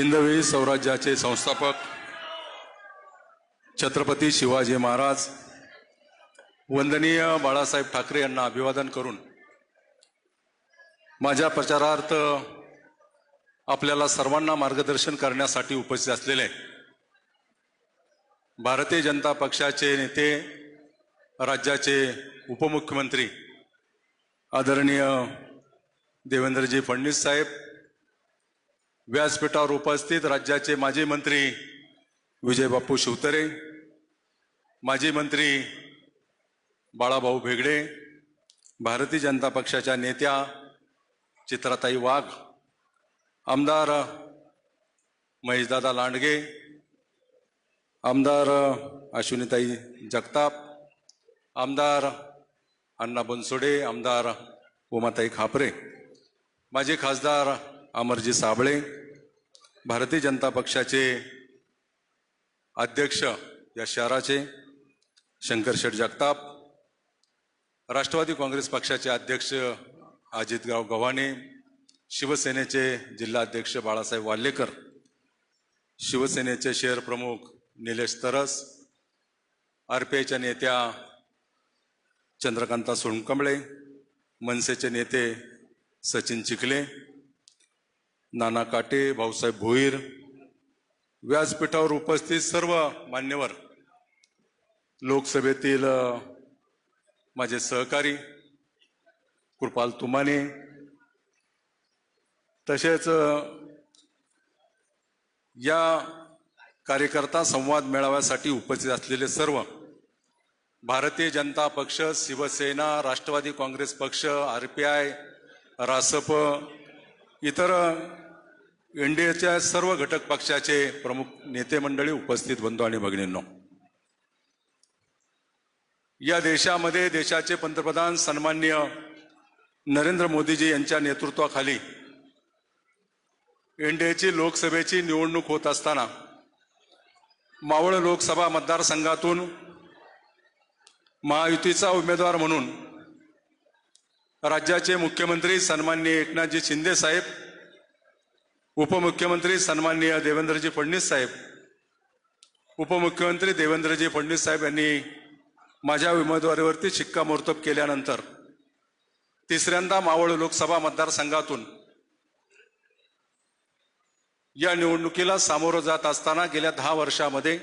हिंदवी स्वराज्याचे संस्थापक छत्रपती शिवाजी महाराज वंदनीय बाळासाहेब ठाकरे यांना अभिवादन करून माझ्या प्रचारार्थ आपल्याला सर्वांना मार्गदर्शन करण्यासाठी उपस्थित असलेले भारतीय जनता पक्षाचे नेते राज्याचे उपमुख्यमंत्री आदरणीय देवेंद्रजी फडणवीस साहेब व्यासपीठावर उपस्थित राज्याचे माजी मंत्री विजयबापू शिवतरे माजी मंत्री बाळाभाऊ भेगडे भारतीय जनता पक्षाच्या नेत्या चित्राताई वाघ आमदार महेशदादा लांडगे आमदार अश्विनीताई जगताप आमदार अण्णा बनसोडे आमदार उमाताई खापरे माजी खासदार अमरजी साबळे भारतीय जनता पक्षाचे अध्यक्ष या शहराचे शंकर शेठ जगताप राष्ट्रवादी काँग्रेस पक्षाचे अध्यक्ष अजितराव गव्हाणे शिवसेनेचे जिल्हाध्यक्ष बाळासाहेब वाल्लेकर शिवसेनेचे शहर प्रमुख निलेश तरस आर पी आयच्या नेत्या चंद्रकांता सोनकंबळे मनसेचे नेते सचिन चिखले नाना काटे भाऊसाहेब भोईर व्यासपीठावर उपस्थित सर्व मान्यवर लोकसभेतील माझे सहकारी कृपाल तुमाने तसेच या कार्यकर्ता संवाद मेळाव्यासाठी उपस्थित असलेले सर्व भारतीय जनता पक्ष शिवसेना राष्ट्रवादी काँग्रेस पक्ष आर पी आय रासप इतर एन डी एच्या सर्व घटक पक्षाचे प्रमुख नेते मंडळी उपस्थित बंधू आणि भगिनींनो. या देशामध्ये देशाचे पंतप्रधान सन्मान्य नरेंद्र मोदीजी यांच्या नेतृत्वाखाली एनडीएची लोकसभेची निवडणूक होत असताना मावळ लोकसभा मतदारसंघातून महायुतीचा उमेदवार म्हणून राज्याचे मुख्यमंत्री सन्माननीय एकनाथजी शिंदे साहेब उपमुख्यमंत्री सन्माननीय देवेंद्रजी फडणवीस साहेब उपमुख्यमंत्री देवेंद्रजी फडणवीस साहेब यांनी माझ्या उमेदवारीवरती शिक्कामोर्तब केल्यानंतर तिसऱ्यांदा मावळ लोकसभा मतदारसंघातून या निवडणुकीला सामोरं जात असताना गेल्या दहा वर्षामध्ये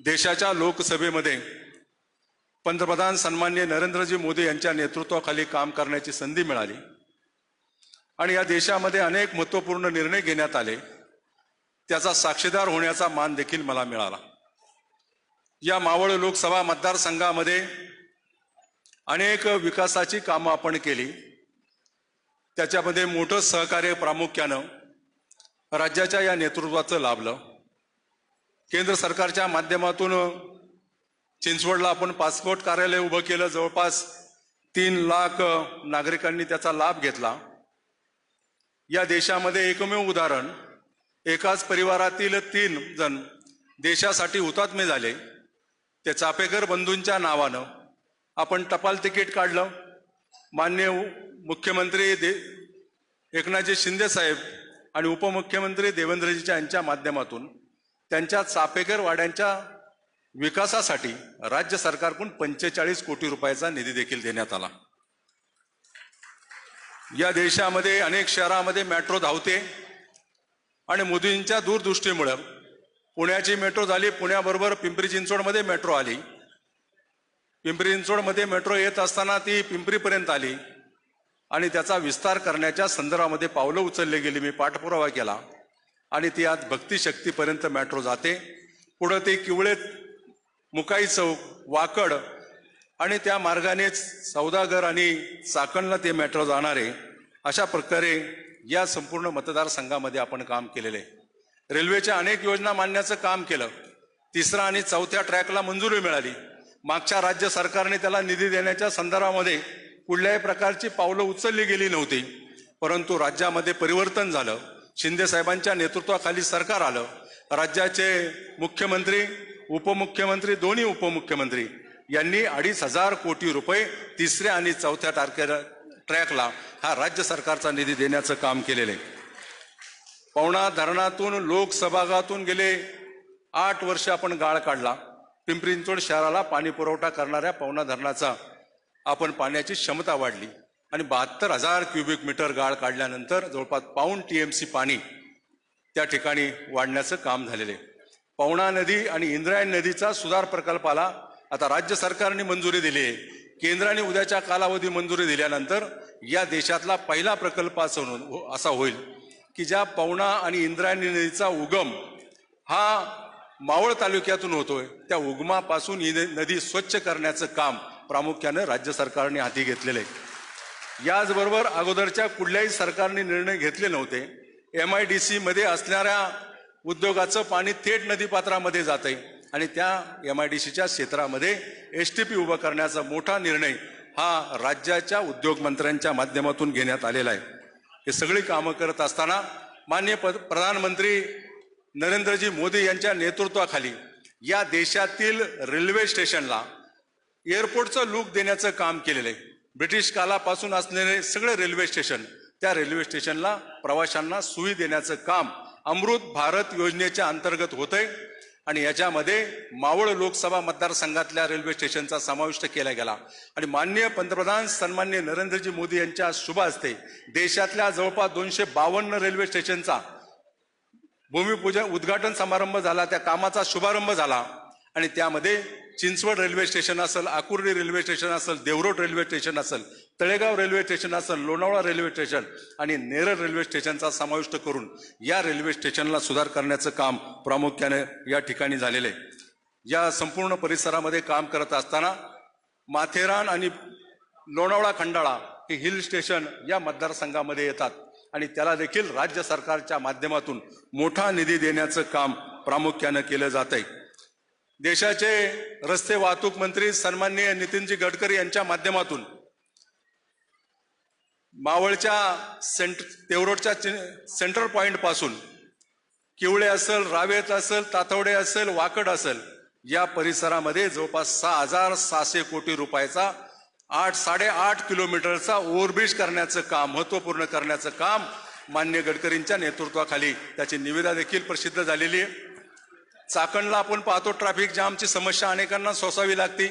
देशाच्या लोकसभेमध्ये पंतप्रधान सन्मान्य नरेंद्रजी मोदी यांच्या नेतृत्वाखाली काम करण्याची संधी मिळाली. आणि या देशामध्ये अनेक महत्त्वपूर्ण निर्णय घेण्यात आले. त्याचा साक्षीदार होण्याचा मान देखील मला मिळाला. या मावळ लोकसभा मतदारसंघामध्ये अनेक विकासाची कामं आपण केली. त्याच्यामध्ये मोठं सहकार्य प्रामुख्यानं राज्याच्या या नेतृत्वाचं लाभलं. केंद्र सरकारच्या माध्यमातून चिंचवडला आपण पासपोर्ट कार्यालय उभं केलं. जवळपास तीन लाख नागरिकांनी त्याचा लाभ घेतला. या देशामध्ये एकमेव उदाहरण एकाच परिवारातील तीन जण देशासाठी हुतात्मे झाले. ते चापेकर बंधूंच्या नावानं आपण टपाल तिकीट काढलं. मान्य मुख्यमंत्री दे एकनाथजी शिंदे साहेब आणि उपमुख्यमंत्री देवेंद्रजीच्या यांच्या माध्यमातून त्यांच्या चापेकर वाड्यांच्या विकासासाठी राज्य सरकारकडून पंचेचाळीस कोटी रुपयाचा निधी देखील देण्यात आला. या देशामध्ये अनेक शहरामध्ये मेट्रो धावते आणि मोदींच्या दूरदृष्टीमुळं पुण्याची मेट्रो झाली पुण्याबरोबर पिंपरी चिंचवडमध्ये मेट्रो आली. पिंपरी चिंचवडमध्ये मेट्रो येत असताना ती पिंपरीपर्यंत आली आणि त्याचा विस्तार करण्याच्या संदर्भामध्ये पावलं उचलली गेली मी पाठपुरावा केला. आणि ती आज भक्ती शक्तीपर्यंत मेट्रो जाते. पुढं ते किवळे मुकाई चौक वाकड आणि त्या मार्गानेच सौदागर आणि चाकणला ते मेट्रो जाणार आहे अशा प्रकारे या संपूर्ण मतदारसंघामध्ये आपण काम केलेलं. आहे रेल्वेच्या अनेक योजना मांडण्याचं काम केलं. तिसरा आणि चौथ्या ट्रॅकला मंजुरी मिळाली. मागच्या राज्य सरकारने त्याला निधी देण्याच्या संदर्भामध्ये कुठल्याही प्रकारची पावलं उचलली गेली नव्हती. परंतु राज्यामध्ये परिवर्तन झालं. शिंदे साहेबांच्या नेतृत्वाखाली सरकार आलं. राज्याचे मुख्यमंत्री उपमुख्यमंत्री दोन्ही उपमुख्यमंत्री यांनी अडीच हजार कोटी रुपये तिसऱ्या आणि चौथ्या तारखेला ट्रॅकला हा राज्य सरकारचा निधी देण्याचं काम केलेलं आहे. पवना धरणातून लोकसभागातून गेले आठ वर्ष आपण गाळ काढला. पिंपरी चिंचवड शहराला पाणी पुरवठा करणाऱ्या पवना धरणाचा आपण पाण्याची क्षमता वाढली आणि बहात्तर हजार क्युबिक मीटर गाळ काढल्यानंतर जवळपास पाऊण टीएमसी पाणी त्या ठिकाणी वाढण्याचं काम झालेलं आहे. पवना नदी आणि इंद्रायण नदीचा सुधार प्रकल्पाला आता राज्य सरकारने मंजुरी दिली आहे. केंद्राने उद्याच्या कालावधी मंजुरी दिल्यानंतर या देशातला पहिला प्रकल्प असं हो, असा होईल की ज्या पवना आणि इंद्रायणी नदीचा उगम हा मावळ तालुक्यातून होतोय त्या उगमापासून ही नदी स्वच्छ करण्याचं काम प्रामुख्यानं राज्य सरकारने हाती घेतलेलं आहे. याचबरोबर अगोदरच्या कुठल्याही सरकारने निर्णय घेतले नव्हते. एम आय डी सीमध्ये असणाऱ्या उद्योगाचं पाणी थेट नदीपात्रामध्ये जात आहे आणि त्या एम आय डी सीच्या क्षेत्रामध्ये एस टी पी उभं करण्याचा मोठा निर्णय हा राज्याच्या उद्योगमंत्र्यांच्या माध्यमातून घेण्यात आलेला आहे. हे सगळी कामं करत असताना मान्य प- प्रधानमंत्री नरेंद्रजी मोदी यांच्या नेतृत्वाखाली या देशातील रेल्वे स्टेशनला एअरपोर्टचं लुक देण्याचं काम केलेलं आहे. ब्रिटिश कालापासून असलेले सगळे रेल्वे स्टेशन त्या रेल्वे स्टेशनला प्रवाशांना सुई देण्याचं काम अमृत भारत योजनेच्या अंतर्गत होतंय आणि याच्यामध्ये मावळ लोकसभा मतदारसंघातल्या रेल्वे स्टेशनचा समाविष्ट केला गेला. आणि माननीय पंतप्रधान सन्मान्य नरेंद्रजी मोदी यांच्या शुभ हस्ते देशातल्या जवळपास दोनशे बावन्न रेल्वे स्टेशनचा भूमिपूजन उद्घाटन समारंभ झाला त्या कामाचा शुभारंभ झाला. आणि त्यामध्ये चिंचवड रेल्वे स्टेशन असेल आकुर्डी रेल्वे स्टेशन असेल देवरोड रेल्वे स्टेशन असेल तळेगाव रेल्वे स्टेशन असेल लोणावळा रेल्वे स्टेशन आणि नेरळ रेल्वे स्टेशनचा समाविष्ट करून या रेल्वे स्टेशनला सुधार करण्याचं काम प्रामुख्याने या ठिकाणी झालेलं आहे. या संपूर्ण परिसरामध्ये काम करत असताना माथेरान आणि लोणावळा खंडाळा हे हिल स्टेशन या मतदारसंघामध्ये येतात आणि त्याला देखील राज्य सरकारच्या माध्यमातून मोठा निधी देण्याचं काम प्रामुख्यानं केलं जात आहे देशाचे रस्ते वाहतूक मंत्री सन्माननीय नितीनजी गडकरी यांच्या माध्यमातून मावळच्या सेंट देवरोडच्या सेंट्रल पॉइंटपासून किवळे असेल रावेत असेल तातवडे असेल वाकड असेल या परिसरामध्ये जवळपास सहा हजार सहाशे कोटी रुपयाचा आठ साडेआठ किलोमीटरचा ओव्हरब्रिज करण्याचं काम महत्त्वपूर्ण करण्याचं काम मान्य गडकरींच्या नेतृत्वाखाली त्याची निविदा देखील प्रसिद्ध झालेली आहे. चाकणला आपण पाहतो ट्रॅफिक जामची समस्या अनेकांना सोसावी लागते.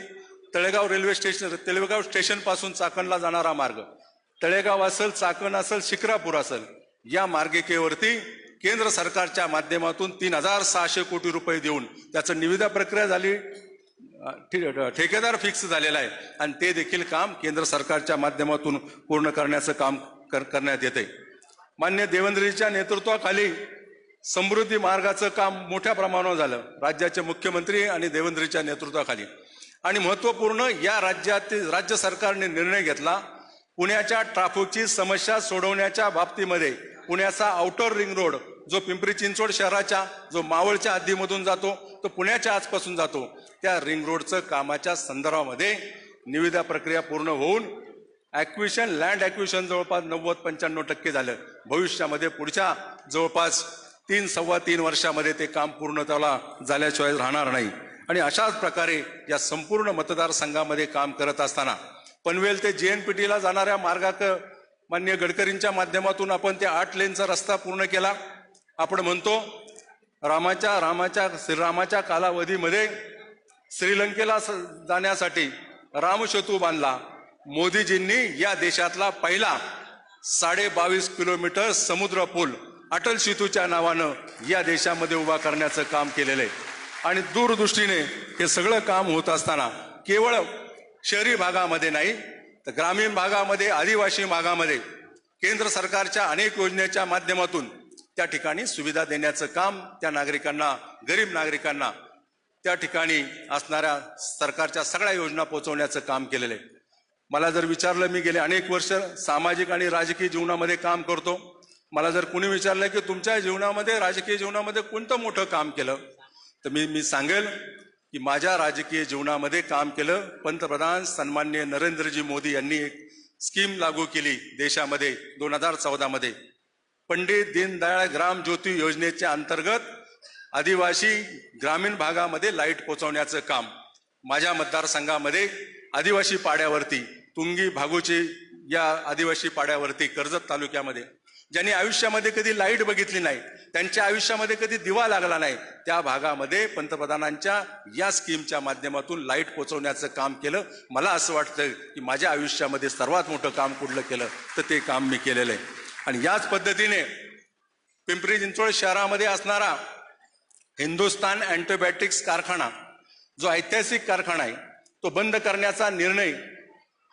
तळेगाव रेल्वे स्टेशन तळेगाव स्टेशनपासून चाकणला जाणारा मार्ग. तळेगाव असेल चाकण असेल शिक्रापूर असेल या मार्गिकेवरती केंद्र सरकारच्या माध्यमातून तीन हजार सहाशे कोटी रुपये देऊन त्याचं निविदा प्रक्रिया झाली. ठेकेदार फिक्स झालेला आहे. आणि ते देखील काम केंद्र सरकारच्या माध्यमातून पूर्ण करण्याचं काम कर- करण्यात येते मान्य देवेंद्रजीच्या नेतृत्वाखाली समृद्धी मार्गाचं काम मोठ्या प्रमाणावर झालं राज्याचे मुख्यमंत्री आणि देवेंद्रीच्या नेतृत्वाखाली. आणि महत्त्वपूर्ण या राज्यातील राज्य सरकारने निर्णय घेतला पुण्याच्या ट्रॅफिकची समस्या सोडवण्याच्या बाबतीमध्ये पुण्याचा आउटर रिंग रोड जो पिंपरी चिंचवड शहराच्या जो मावळच्या हद्दीमधून जातो तो पुण्याच्या आजपासून जातो. त्या रिंग रोडचं कामाच्या संदर्भामध्ये निविदा प्रक्रिया पूर्ण होऊन ॲक्विशन लँड ॲक्विशन जवळपास नव्वद पंच्याण्णव टक्के झालं. भविष्यामध्ये पुढच्या जवळपास तीन सव्वा तीन वर्षामध्ये ते काम पूर्णत्वाला झाल्याशिवाय राहणार नाही. आणि अशाच प्रकारे या संपूर्ण मतदारसंघामध्ये काम करत असताना पनवेल ते जे एन पी टीला जाणाऱ्या मार्गाक मान्य गडकरींच्या माध्यमातून आपण त्या आठ लेनचा रस्ता पूर्ण केला. आपण म्हणतो रामाच्या रामाच्या श्रीरामाच्या कालावधीमध्ये श्रीलंकेला स- जाण्यासाठी रामसेतू बांधला. मोदीजींनी या देशातला पहिला साडे बावीस किलोमीटर समुद्र पूल अटल सेतूच्या नावानं या देशामध्ये उभा करण्याचं काम केलेलं आहे. आणि दूरदृष्टीने हे सगळं काम होत असताना केवळ शहरी भागामध्ये नाही तर ग्रामीण भागामध्ये आदिवासी भागामध्ये केंद्र सरकारच्या अनेक योजनेच्या माध्यमातून त्या ठिकाणी सुविधा देण्याचं काम त्या नागरिकांना गरीब नागरिकांना त्या ठिकाणी असणाऱ्या सरकारच्या सगळ्या योजना पोहोचवण्याचं काम केलेलं आहे. मला जर विचारलं मी गेले अनेक वर्ष सामाजिक आणि राजकीय जीवनामध्ये काम करतो. मला जर कुणी विचारलं की तुमच्या जीवनामध्ये राजकीय जीवनामध्ये कोणतं मोठं काम केलं? तर मी मी सांगेल की माझ्या राजकीय जीवनामध्ये काम केलं. पंतप्रधान सन्मान्य नरेंद्रजी मोदी यांनी एक स्कीम लागू केली देशामध्ये दोन हजार चौदामध्ये पंडित दीनदयाळ ग्राम ज्योती योजनेच्या अंतर्गत आदिवासी ग्रामीण भागामध्ये लाइट पोचवण्याचं काम. माझ्या मतदारसंघामध्ये आदिवासी पाड्यावरती तुंगी भागुची या आदिवासी पाड्यावरती कर्जत तालुक्यामध्ये. ज्यांनी आयुष्यामध्ये कधी लाइट बघितली नाही त्यांच्या आयुष्यामध्ये कधी दिवा लागला नाही त्या भागामध्ये पंतप्रधानांच्या या स्कीमच्या माध्यमातून लाइट पोचवण्याचं काम केलं. मला असं वाटतं की माझ्या आयुष्यामध्ये सर्वात मोठं काम कुठलं केलं तर ते काम मी केलेलं आहे. आणि याच पद्धतीने पिंपरी चिंचवड शहरामध्ये असणारा हिंदुस्तान अँटीबायोटिक्स कारखाना जो ऐतिहासिक कारखाना आहे तो बंद करण्याचा निर्णय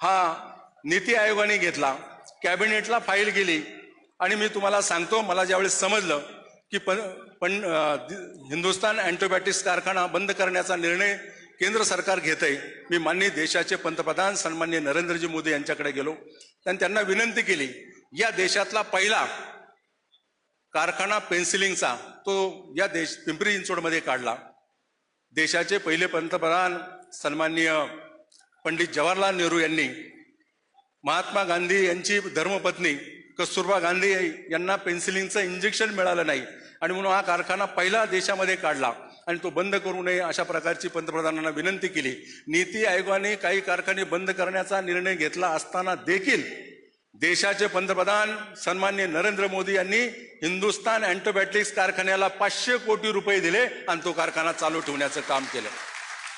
हा नीती आयोगाने घेतला. कॅबिनेटला फाईल गेली. आणि मी तुम्हाला सांगतो मला ज्यावेळेस समजलं की पण पण हिंदुस्तान अँटीबायोटिक्स कारखाना बंद करण्याचा निर्णय केंद्र सरकार घेत आहे मी माननीय देशाचे पंतप्रधान सन्मान्य नरेंद्रजी मोदी यांच्याकडे गेलो. आणि त्यांना विनंती केली या देशातला पहिला कारखाना पेन्सिलिंगचा तो या देश पिंपरी चिंचवडमध्ये काढला. देशाचे पहिले पंतप्रधान सन्माननीय पंडित जवाहरलाल नेहरू यांनी महात्मा गांधी यांची धर्मपत्नी कस्तुरबा गांधी यांना पेन्सिलिंगचं इंजेक्शन मिळालं नाही. आणि म्हणून हा कारखाना पहिला देशामध्ये काढला. आणि तो बंद करू नये अशा प्रकारची पंतप्रधानांना विनंती केली. नीती आयोगाने काही कारखाने बंद करण्याचा निर्णय घेतला असताना देखील देशाचे पंतप्रधान सन्मान्य नरेंद्र मोदी यांनी हिंदुस्तान अँटोबॅटिक्स कारखान्याला पाचशे कोटी रुपये दिले आणि तो कारखाना चालू ठेवण्याचं काम केलं.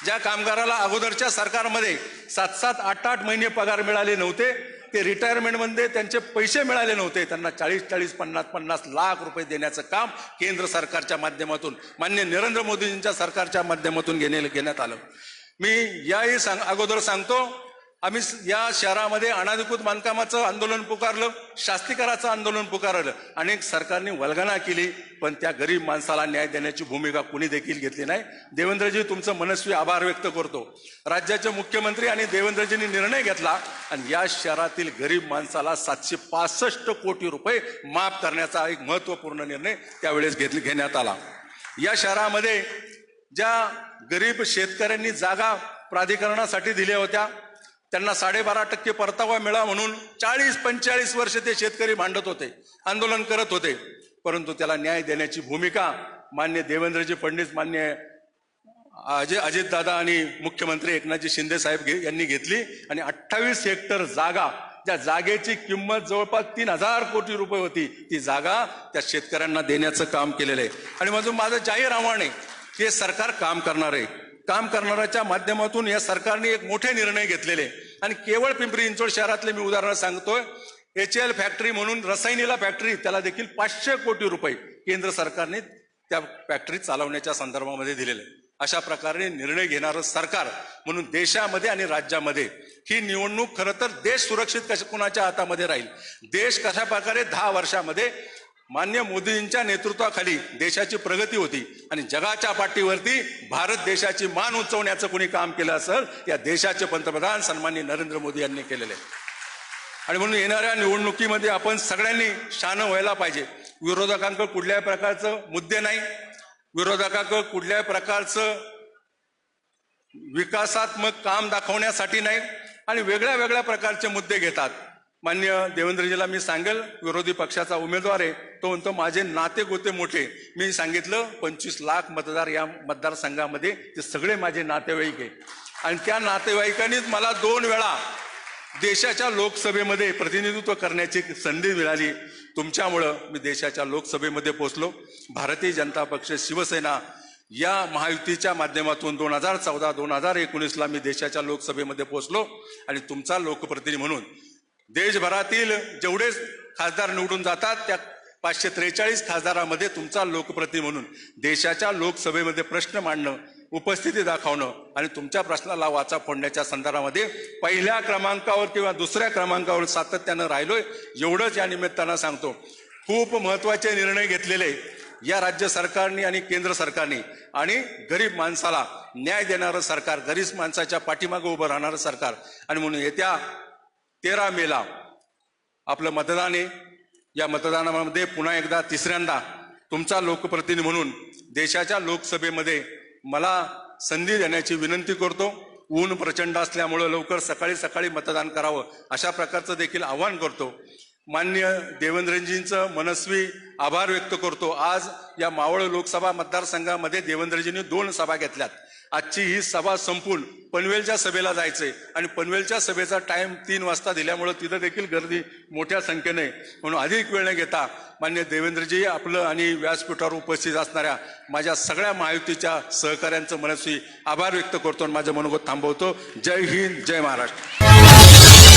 ज्या कामगाराला अगोदरच्या सरकारमध्ये सात सात आठ आठ महिने पगार मिळाले नव्हते ते रिटायरमेंटमध्ये त्यांचे पैसे मिळाले नव्हते. त्यांना चाळीस चाळीस पन्नास पन्नास लाख रुपये देण्याचं काम केंद्र सरकारच्या माध्यमातून मान्य नरेंद्र मोदींच्या सरकारच्या माध्यमातून घेणे घेण्यात आलं. मी याही सांग अगोदर सांगतो आम्ही या शहरामध्ये अनाधिकृत बांधकामाचं आंदोलन पुकारलं शास्तीकराचं आंदोलन पुकारलं अनेक सरकारने वल्गना केली पण त्या गरीब माणसाला न्याय देण्याची भूमिका कुणी देखील घेतली नाही. देवेंद्रजी तुमचं मनस्वी आभार व्यक्त करतो. राज्याचे मुख्यमंत्री आणि देवेंद्रजींनी निर्णय घेतला आणि या शहरातील गरीब माणसाला सातशे पासष्ट कोटी रुपये माफ करण्याचा एक महत्त्वपूर्ण निर्णय त्यावेळेस घेतले घेण्यात आला. या शहरामध्ये ज्या गरीब शेतकऱ्यांनी जागा प्राधिकरणासाठी दिल्या होत्या त्यांना साडेबारा टक्के परतावा मिळा म्हणून चाळीस पंचेचाळीस वर्ष ते शेतकरी भांडत होते आंदोलन करत होते. परंतु त्याला न्याय देण्याची भूमिका मान्य देवेंद्रजी फडणवीस मान्य अजय अजितदादा आणि मुख्यमंत्री एकनाथजी शिंदे साहेब यांनी घेतली. आणि अठ्ठावीस हेक्टर जागा त्या जागेची किंमत जवळपास तीन हजार कोटी रुपये होती ती जागा त्या शेतकऱ्यांना देण्याचं काम केलेलं आहे. आणि माझं माझं जाहीर आव्हान आहे की हे सरकार काम करणार आहे. काम करणाऱ्याच्या माध्यमातून या सरकारने एक मोठे निर्णय घेतलेले आणि केवळ पिंपरी चिंचवड शहरातले मी उदाहरण सांगतोय एच एल फॅक्टरी म्हणून रसायनीला फॅक्टरी त्याला देखील पाचशे कोटी रुपये केंद्र सरकारने त्या फॅक्टरी चालवण्याच्या संदर्भामध्ये दिलेले आहे. अशा प्रकारे निर्णय घेणारं सरकार म्हणून देशामध्ये आणि राज्यामध्ये ही निवडणूक खरं तर देश सुरक्षित कशा कुणाच्या हातामध्ये राहील देश कशा प्रकारे दहा वर्षामध्ये मान्य मोदींच्या नेतृत्वाखाली देशाची प्रगती होती आणि जगाच्या पाठीवरती भारत देशाची मान उंचवण्याचं कोणी काम केलं असेल या देशाचे पंतप्रधान सन्मान्य नरेंद्र मोदी यांनी केलेले. आहे आणि म्हणून येणाऱ्या निवडणुकीमध्ये आपण सगळ्यांनी शान व्हायला पाहिजे. विरोधकांकडे कुठल्याही प्रकारचं मुद्दे नाही. विरोधकांकडे कुठल्याही प्रकारचं विकासात्मक काम दाखवण्यासाठी नाही. आणि वेगळ्या वेगळ्या प्रकारचे मुद्दे घेतात. मान्य देवेंद्रजीला मी सांगेल विरोधी पक्षाचा उमेदवार आहे तो म्हणतो माझे नाते गोते मोठे. मी सांगितलं पंचवीस लाख मतदार या मतदारसंघामध्ये ते सगळे माझे नातेवाईक आहे आणि त्या नातेवाईकांनीच मला दोन वेळा देशाच्या लोकसभेमध्ये प्रतिनिधित्व करण्याची संधी मिळाली. तुमच्यामुळं मी देशाच्या लोकसभेमध्ये पोचलो भारतीय जनता पक्ष शिवसेना या महायुतीच्या माध्यमातून दोन हजार चौदा दोन हजार एकोणीसला मी देशाच्या लोकसभेमध्ये पोचलो आणि तुमचा लोकप्रतिनिधी म्हणून देशभरातील जेवढे खासदार निवडून जातात त्या पाचशे त्रेचाळीस खासदारामध्ये तुमचा लोकप्रती म्हणून देशाच्या लोकसभेमध्ये प्रश्न मांडणं उपस्थिती दाखवणं आणि तुमच्या प्रश्नाला वाचा फोडण्याच्या संदर्भामध्ये पहिल्या क्रमांकावर किंवा दुसऱ्या क्रमांकावर सातत्यानं राहिलोय एवढंच या निमित्तानं सांगतो. खूप महत्त्वाचे निर्णय घेतलेले या राज्य सरकारने आणि केंद्र सरकारने. आणि गरीब माणसाला न्याय देणारं सरकार गरीब माणसाच्या पाठीमागे उभं राहणारं सरकार. आणि म्हणून येत्या तेरा मेला आपलं मतदान आहे. या मतदानामध्ये पुन्हा एकदा तिसऱ्यांदा तुमचा लोकप्रतिनिधी म्हणून देशाच्या लोकसभेमध्ये मला संधी देण्याची विनंती करतो. ऊन प्रचंड असल्यामुळं लवकर सकाळी सकाळी मतदान करावं अशा प्रकारचं देखील आव्हान करतो. मान्य देवेंद्रजींचं मनस्वी आभार व्यक्त करतो. आज या मावळ लोकसभा मतदारसंघामध्ये देवेंद्रजींनी दोन सभा घेतल्यात. आजची ही सभा संपून पनवेलच्या सभेला जायचंय. आणि पनवेलच्या सभेचा टाइम तीन वाजता दिल्यामुळं तिथं देखील गर्दी मोठ्या संख्येने. म्हणून अधिक वेळ न घेता मान्य देवेंद्रजी आपलं आणि व्यासपीठावर उपस्थित असणाऱ्या माझ्या सगळ्या महायुतीच्या सहकाऱ्यांचं मनस्वी आभार व्यक्त करतो आणि माझं मनोगत थांबवतो. जय हिंद जय महाराष्ट्र.